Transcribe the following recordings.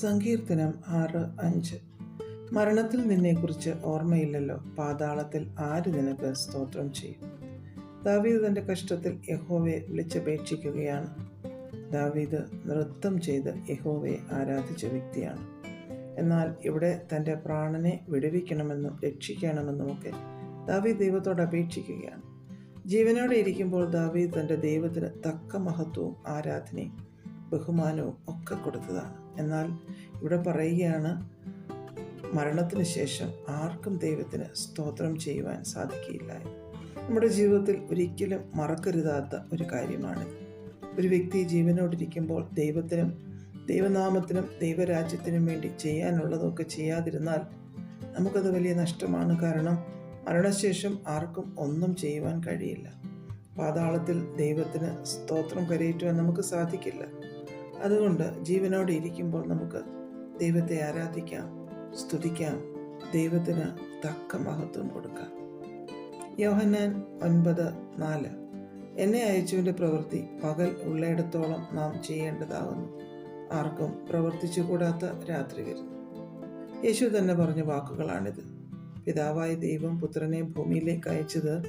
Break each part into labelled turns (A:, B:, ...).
A: സങ്കീർത്തനം ആറ് അഞ്ച്. മരണത്തിൽ നിന്നെക്കുറിച്ച് ഓർമ്മയില്ലല്ലോ. പാതാളത്തിൽ ആര് നിനക്ക് സ്തോത്രം ചെയ്യും? ദാവീദ് തന്റെ കഷ്ടത്തിൽ യഹോവയെ വിളിച്ചപേക്ഷിക്കുകയാണ്. ദാവീദ് നൃത്തം ചെയ്ത് യഹോവയെ ആരാധിച്ച വ്യക്തിയാണ്. എന്നാൽ ഇവിടെ തന്റെ പ്രാണനെ വിടുവിക്കണമെന്നും രക്ഷിക്കണമെന്നുമൊക്കെ ദാവീദ് ദൈവത്തോട് അപേക്ഷിക്കുകയാണ്. ജീവനോടെ ഇരിക്കുമ്പോൾ ദാവീദ് തന്റെ ദൈവത്തിന് തക്ക മഹത്വവും ആരാധനയും ബഹുമാനവും ഒക്കെ കൊടുത്തതാണ്. എന്നാൽ ഇവിടെ പറയുകയാണ് മരണത്തിന് ശേഷം ആർക്കും ദൈവത്തിന് സ്തോത്രം ചെയ്യുവാൻ സാധിക്കില്ല. നമ്മുടെ ജീവിതത്തിൽ ഒരിക്കലും മറക്കരുതാത്ത ഒരു കാര്യമാണ്. ഒരു വ്യക്തി ജീവനോടിരിക്കുമ്പോൾ ദൈവത്തിനും ദൈവനാമത്തിനും ദൈവരാജ്യത്തിനും വേണ്ടി ചെയ്യാനുള്ളതൊക്കെ ചെയ്യാതിരുന്നാൽ നമുക്കത് വലിയ നഷ്ടമാണ്. കാരണം മരണശേഷം ആർക്കും ഒന്നും ചെയ്യുവാൻ കഴിയില്ല. പാതാളത്തിൽ ദൈവത്തിന് സ്തോത്രം കരയേറ്റുവാൻ നമുക്ക് സാധിക്കില്ല. അതുകൊണ്ട് ജീവനോടെ ഇരിക്കുമ്പോൾ നമുക്ക് ദൈവത്തെ ആരാധിക്കാം സ്തുതിക്കാം ദൈവത്തിന് തക്ക മഹത്വം കൊടുക്കാം. യോഹന്നാൻ ഒൻപത് നാല്. എന്നെ അയച്ചുവിന്റെ പ്രവൃത്തി പകൽ ഉള്ളയിടത്തോളം നാം ചെയ്യേണ്ടതാകുന്നു ആർക്കും പ്രവർത്തിച്ചുകൂടാത്ത രാത്രി വരുന്നു. യേശു തന്നെ പറഞ്ഞ വാക്കുകളാണിത്. പിതാവായ ദൈവം പുത്രനെ ഭൂമിയിലേക്ക് അയച്ചത്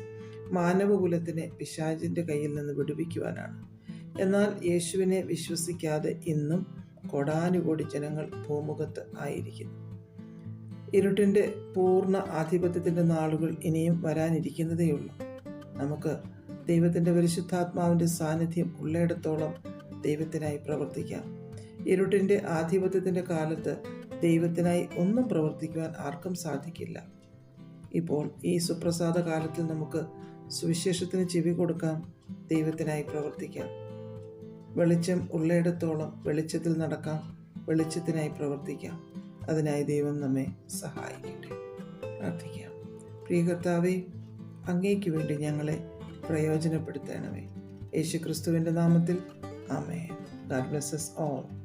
A: മാനവകുലത്തിനെ പിശാചിന്റെ കയ്യിൽ നിന്ന് വിടുവിക്കുവാനാണ്. എന്നാൽ യേശുവിനെ വിശ്വസിക്കാതെ ഇന്നും കൊടാനുകോടി ജനങ്ങൾ ഭൂമുഖത്ത് ആയിരിക്കുന്നു. ഇരുട്ടിന്റെ പൂർണ ആധിപത്യത്തിന്റെ നാളുകൾ ഇനിയും വരാനിരിക്കുന്നതേയുള്ളൂ നമുക്ക് ദൈവത്തിന്റെ പരിശുദ്ധാത്മാവിന്റെ സാന്നിധ്യം ഉള്ളയിടത്തോളം ദൈവത്തിനായി പ്രവർത്തിക്കാം. ഇരുട്ടിന്റെ ആധിപത്യത്തിന്റെ കാലത്ത് ദൈവത്തിനായി ഒന്നും പ്രവർത്തിക്കുവാൻ ആർക്കും സാധിക്കില്ല. ഇപ്പോൾ ഈ സുപ്രസാദ കാലത്തിൽ നമുക്ക് സുവിശേഷത്തിന് ചെവി കൊടുക്കാം. ദൈവത്തിനായി പ്രവർത്തിക്കാം. വെളിച്ചം ഉള്ളയിടത്തോളം വെളിച്ചത്തിൽ നടക്കാം. വെളിച്ചത്തിനായി പ്രവർത്തിക്കാം. അതിനായി ദൈവം നമ്മെ സഹായിക്കട്ടെ. പ്രാർത്ഥിക്കാം. പ്രിയ കർത്താവേ അങ്ങേക്ക് വേണ്ടി ഞങ്ങളെ പ്രയോജനപ്പെടുത്തണമേ. യേശു ക്രിസ്തുവിന്റെ നാമത്തിൽ ആമേ ഗാഡ് ബ്ലസ് ഓൾ